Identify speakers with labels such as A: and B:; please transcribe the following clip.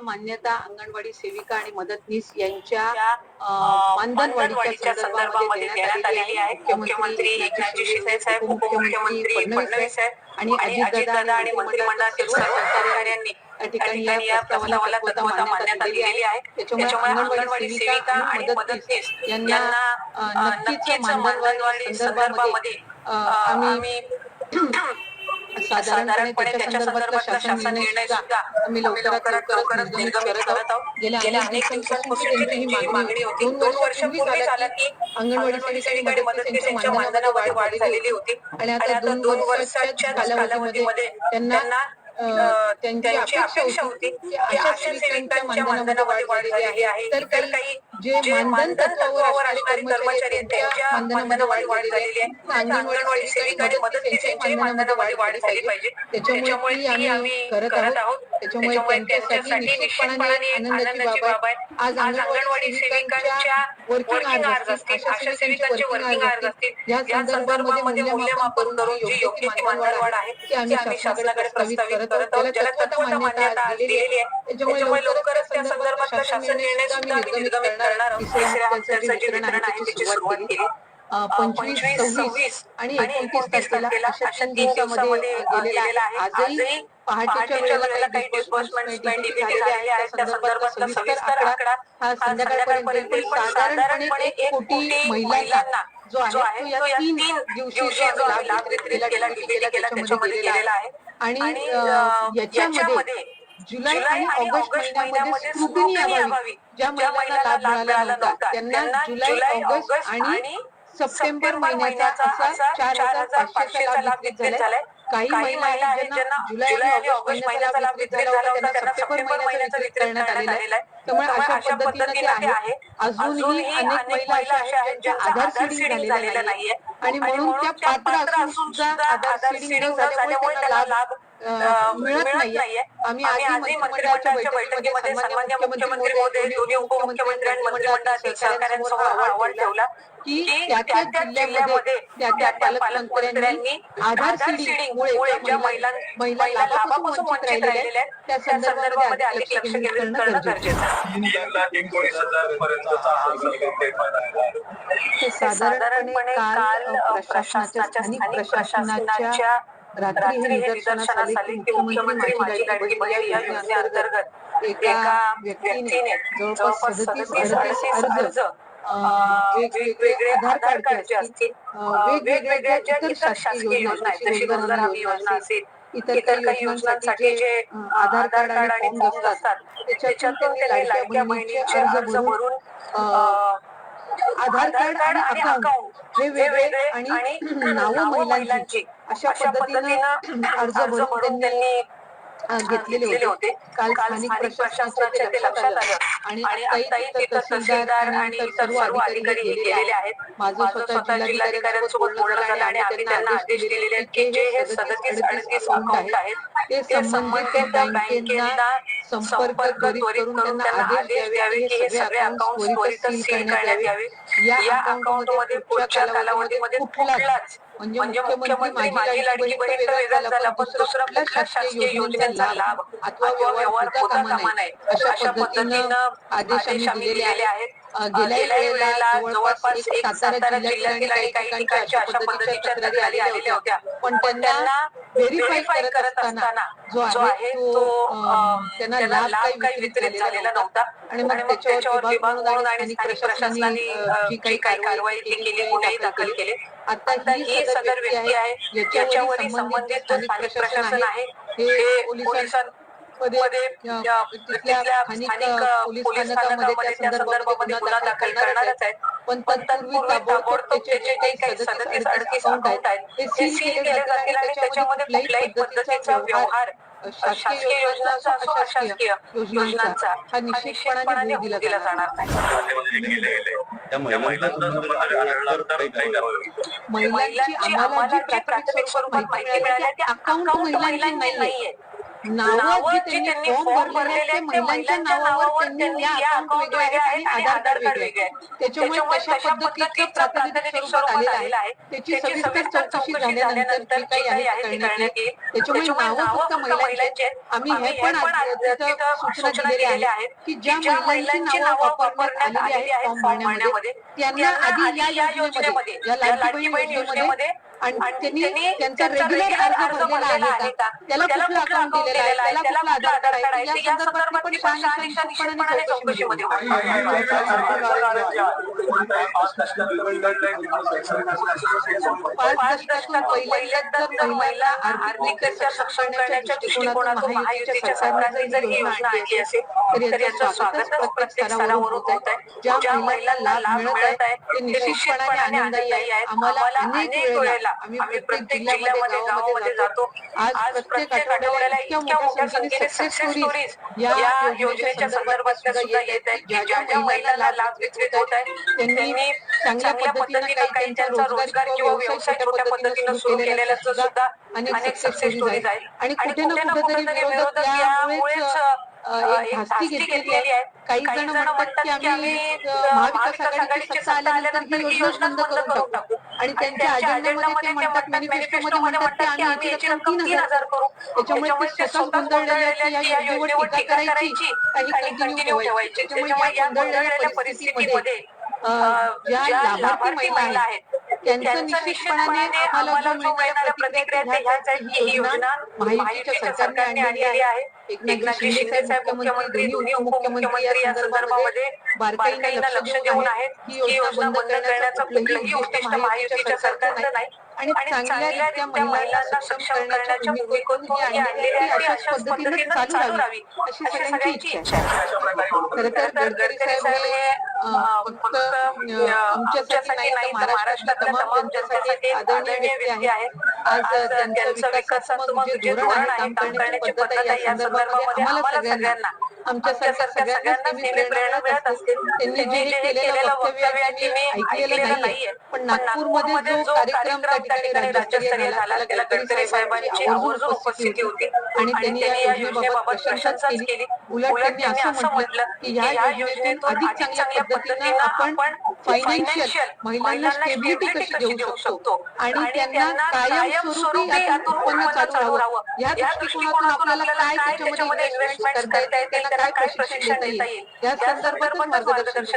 A: मान्यता अंगणवाडी सेविका आणि मदतनीस यांच्या मानधनवाढीच्या संदर्भामध्ये देण्यात आलेली आहे.
B: मुख्यमंत्री एकनाथजी शिंदे साहेब उपमुख्यमंत्री फडणवीस साहेब
A: आणि अजितदादा आणि
B: मंत्रिमंडळातील सर्व
A: या
B: ठिकाणी या प्रस्तावाला तत्वता मान्यता दिलेली आहे. त्याच्यामुळे अंगणवाडी सेविका आणि मदतनीस यांना नक्कीच मानधनवाढी संदर्भामध्ये
A: आम्ही साधारणपणे त्याच्या संदर्भातला शासन निर्णय सुद्धा आम्ही लवकरात लवकरच निर्गमित करत आहोत. गेल्या अनेक दिवसांपासून त्यांची ही मागणी होती. दोन वर्षापूर्वी झाला की अंगणवाडी सेविका आणि मदतनीस यांच्या मानधनामध्ये वाढ झालेली होती. आणि आता दोन वर्षाच्या कालावधीमध्ये त्यांना त्यांची अपेक्षा होती की अशा सेविकांच्या मानधनामध्ये वाढ झालेली आहे. तर काही जे मानधन तत्वावर असणारे कर्मचारी आहेत त्यांच्या मानधनामध्ये वाढ झालेली आहे अंगणवाडी मानधनामध्ये वाढ झाली पाहिजे. त्याच्यामुळे आम्ही करत आहोत. त्याच्यामुळे त्यांच्यासाठी निश्चितपणाने आनंदाची बाब आहे. आज अंगणवाडी सेविकांच्या वर्किंग आवर्स असतील अशा सेविकांचे वर्किंग आवर्स असतील. या संदर्भामध्ये मूल्यमापन करून जी योग्य वाढ आहे ती आम्ही शासनाकडे प्रस्तावित करत आहोत ज्याला तत्वता मान्यता आज दिलेली आहे. त्याच्यामुळे लवकरच त्या संदर्भातला शासन निर्णय सुद्धा आम्ही निर्गमित करणार आहोत तिसऱ्या हप्त्याचं जे वितरण आहे त्याची सुरुवात केली. पंचवीस सव्वीस आणि एकोणतीस तारखेला अशा तीन दिवसामध्ये गेलेला आहे आजही पहाटेच्या वेळेला काही डिस्बर्समेंट झालेले आहेत त्या संदर्भातला सविस्तर आकडा हा संध्याकाळपर्यंत येईल. पण साधारणपणे एक कोटी महिलांना जो आहे तो या तीन दिवशी लाभ वितरित केला त्याच्यामध्ये गेलेला आहे. आणि याच्यामध्ये जुलै आणि ऑगस्ट महिन्यामध्ये स्क्रुटिनी यावी ज्या महिलांना लाभ मिळाला नव्हता. त्यांना जुलै ऑगस्ट आणि सप्टेंबर महिन्याचा असा चार हजार पाचशेचा लाभ वितरित झालाय. काही महिला आहेत ज्यांना जुलै आणि ऑगस्ट महिन्याचा लाभ वितरित झाला होता त्यांना सप्टेंबर महिन्याचा वितरित करण्यात आलेला आहे. त्यामुळे अशा पद्धतीने ते आहे. अजूनही अनेक महिला अशा आहेत ज्या आधार सीडिंग झालेल्या नाहीये. आणि म्हणून त्या पात्र असून सुद्धा आधार सीडिंग झाल्यामुळे त्यांना लाभ मिळत नाहीये. आम्ही आजही मंत्रिमंडळाच्या बैठकीमध्ये सन्मान्य मुख्यमंत्री महोदय दोन्ही उपमुख्यमंत्री आणि मंत्रिमंडळातील सहकाऱ्यांसमोर अहवाल ठेवला की त्या त्या जिल्ह्यामध्ये त्या त्या पालकमंत्र्यांनी आधार सीडिंगमुळे ज्या महिला महिला लाभापासून वंचित राहिलेल्या आहेत त्या संदर्भामध्ये अधिक लक्ष केंद्रित करणं गरजेचं आहे. साधारणपणे काल प्रशासनाच्या स्थानिक प्रशासनाच्या रात्री हे निदर्शनास आले की मुख्यमंत्री माझी लाडकी बहीण या योजनेअंतर्गत एका व्यक्तीने जवळपास सदतीस अडतीस अर्ज वेगवेगळे आधार कार्ड जे असतील वेगवेगळ्या ज्या इतर शासकीय योजना आहेत जशी हमी योजना असेल इतर काही योजनांसाठी जे आधार कार्ड आणि फॉर्म असतात त्याच्यातून त्यांनी लाडक्या बहिणीचे अर्ज भरून आधार कार्ड आणि अकाउंट हे वेगळे आणि नावं महिलांची. अशा पद्धतीनं अर्ज भरून त्यांनी घेतलेले होते. काल स्थानिक प्रशासनाच्या ते लक्षात आलं. आणि आताही तिथं तहसीलदार आणि सर्व अधिकारी गेलेले आहेत. माझं स्वतः जिल्हाधिकाऱ्यांसोबत बोलणं झालं आणि आम्ही त्यांना आदेश दिलेले आहेत की जे हे सदतीस अडतीस अकाउंट आहेत. ते संबंधित बँकेना संपर्क त्वरित करून त्यांना आदेश द्यावे. की हे सगळे अकाउंट त्वरित सील करण्यात यावे. या अकाउंटमध्ये पुढच्या कालावधीमध्ये कुठलाच म्हणजे मुख्यमंत्री माझी लाडकी बहीण वेगळा झाला पण दुसरा कुठला शासकीय योजनेचा लाभ अथवा व्यवहार होता कामा नये अशा पद्धतीनं आदेश आम्ही दिलेले आहेत. गेल्या वेळेला जवळपास एक सातारा जिल्ह्यातील आणि काही ठिकाणच्या अशा पद्धतीच्या तक्रारी आलेल्या होत्या. पण त्यांना व्हेरीफाय करत असताना जो आहे तो त्यांना लाभ काही वितरित झालेला नव्हता. आणि मग त्याच्यावर विभाग म्हणून आणि प्रशासनाने जी काही कारवाई केली गुन्हेही दाखल केले. आता ही सदर व्यक्ती आहे ज्याच्यावरही संबंधित स्थानिक प्रशासन आहे हे पोलिसां मध्ये अ, तिथल्या स्थानिक अ, पोलीस स्थानकामध्ये त्या संदर्भामध्ये गुन्हा दाखल करणारच आहेत. पण तत्पूर्वी ताबडतोब त्याचे जे काही सदतीस अडतीस अकाउंट आहेत ते सील केले जातील आणि त्याच्यामध्ये कुठल्याही पद्धतीचा व्यवहार शासकीय योजनांचा अशासकीय योजनांचा हा निश्चितपणाने दिला जाणार. महिलांची आम्हाला जी प्राथमिक स्वरूपात माहिती मिळाली ते अकाउंट महिलांची नाहीये. नावं जी त्यांनी फॉर्म भरलेले आहेत ते महिलांच्या नावावर त्यांनी या अकाउंट वेगळे आहेत आणि आधार कार्ड वेगळे आहे. त्याच्यामुळे तशा पद्धतीचं प्रातिनिधिक स्वरूपात आलेलं आहे. त्याची सविस्तर चौकशी झाल्यानंतर जी काही आहे ती करण्यात येईल. त्याच्यामुळे नावं फक्त महिलांची आहेत आम्ही हे पण सूचना आहेत की ज्या महिलांची नावं वापरण्यात आलेली आहेत फॉर्म भरण्यामध्ये त्यांना आधी या योजनेमध्ये या लाडकी बहीण योजनेमध्ये आणि त्यांनी त्यांचा रेग्युलर अर्ज भरलेला आहे का? त्याला कुठलं अकाउंट दिलेलं आहे? त्याला कुठलं आधार कार्ड आहे? या संदर्भात पण चौकशीमध्ये. पाच दशकातून जर महिला आर्थिकरित्या सक्षम करण्याच्या दृष्टिकोनातून महायुतीच्या सरकारने जर ही योजना आणली असेल तर याचं स्वागतच प्रत्येक स्तरावरून होत आहे ज्या महिलांना लाभ मिळत आहे ते निश्चितपणाने आनंदायी आहे आम्हाला अनेक वेळेला आम्ही प्रत्येक जिल्ह्यामध्ये गावामध्ये जातो. आज प्रत्येक आठवड्याला इतक्या मोठ्या संख्येने सक्सेस स्टोरीज या योजनेच्या संदर्भात सुद्धा येत आहेत. की ज्या ज्या महिलांना लाभ वितरित होत आहे त्यांनी चांगल्या पद्धतीने काही त्यांचा रोजगार किंवा व्यवसाय छोट्या पद्धतीने सुरू केलेल्याचं सुद्धा अनेक सक्सेस स्टोरीज आहेत. आणि कुठे ना कुठेतरी विरोधक यामुळेच एक धास्ती घेतलेली आहे. काही जण म्हणतात की आम्ही महाविकास आघाडीची सत्ता आल्यानंतर ही योजना बंद करून टाकू आणि त्यांच्या अजेंड्यामध्ये ते म्हणतात मॅनिफेस्टोमध्ये म्हणतात की आम्ही याची रक्कम तीन हजार करू. त्याच्यामुळे ते स्वतःच गोंधळलेले आहेत या योजनेवर टीका करायची. काही कंटिन्यू ठेवायची त्याच्यामुळे या गोंधळलेल्या परिस्थितीमध्ये ज्या लाभार्थी महिला आहेत त्यांचं निश्चितपणाने आम्हाला जो मिळणाऱ्या प्रतिक्रिया आहेत त्या ह्याच आहेत की ही योजना महायुतीच्या सरकारने आणलेली आहे. एकनाथजी शिंदे साहेब मुख्यमंत्री दोन्ही उपमुख्यमंत्री या संदर्भामध्ये बारकाईने लक्ष देऊन आहेत ही योजना बंद करण्याचं कुठलंही उद्दिष्ट महायुतीच्या सरकारचं नाही. आणि चांगल्यारित्या महिलांना सक्षम करण्याच्या भूमिकेतून ही आणलेली आहे. अशाच पद्धतीने चालू राहावी. अशी सगळ्यांची इच्छा आहे. खरं तर गडकरी साहेब हे अं, फक्त आमच्यासाठी नाही तर महाराष्ट्रातल्या तमाम जनतेसाठी आदरणीय व्यक्ती आहेत. आज त्यांचं विकासात्मक जे धोरण आहे काम करण्याची पद्धत आहे या संदर्भामध्ये आम्हाला सगळ्यांना आमच्यासारख्या सगळ्यांना नेहमी प्रेरणा मिळत असते त्यांनी जे केलेलं वक्तव्य आहे ते मी ऐकलेलं नाहीये. पण नागपूरमध्ये जो कार्यक्रम त्या ठिकाणी राज्यस्तरीय झाला त्याला गडकरी साहेबांची आवर्जून उपस्थिती होती. आणि त्यांनी या योजनेबाबत प्रशंसाच केली. उलट त्यांनी असं म्हटलं की या योजनेतून अधिक चांगल्या पद्धतीनं आपण फायनान्शियल महिलांना स्टेबिलिटी कशी देऊ शकतो? आणि त्यांना कायम स्वरूपी यातून उत्पन्न चालू राहावं. या दृष्टिकोनातून आपल्याला काय त्याच्यामध्ये इन्व्हेस्टमेंट करता येते त्याला काय प्रशिक्षण देता येईल? या संदर्भातच मार्गदर्शन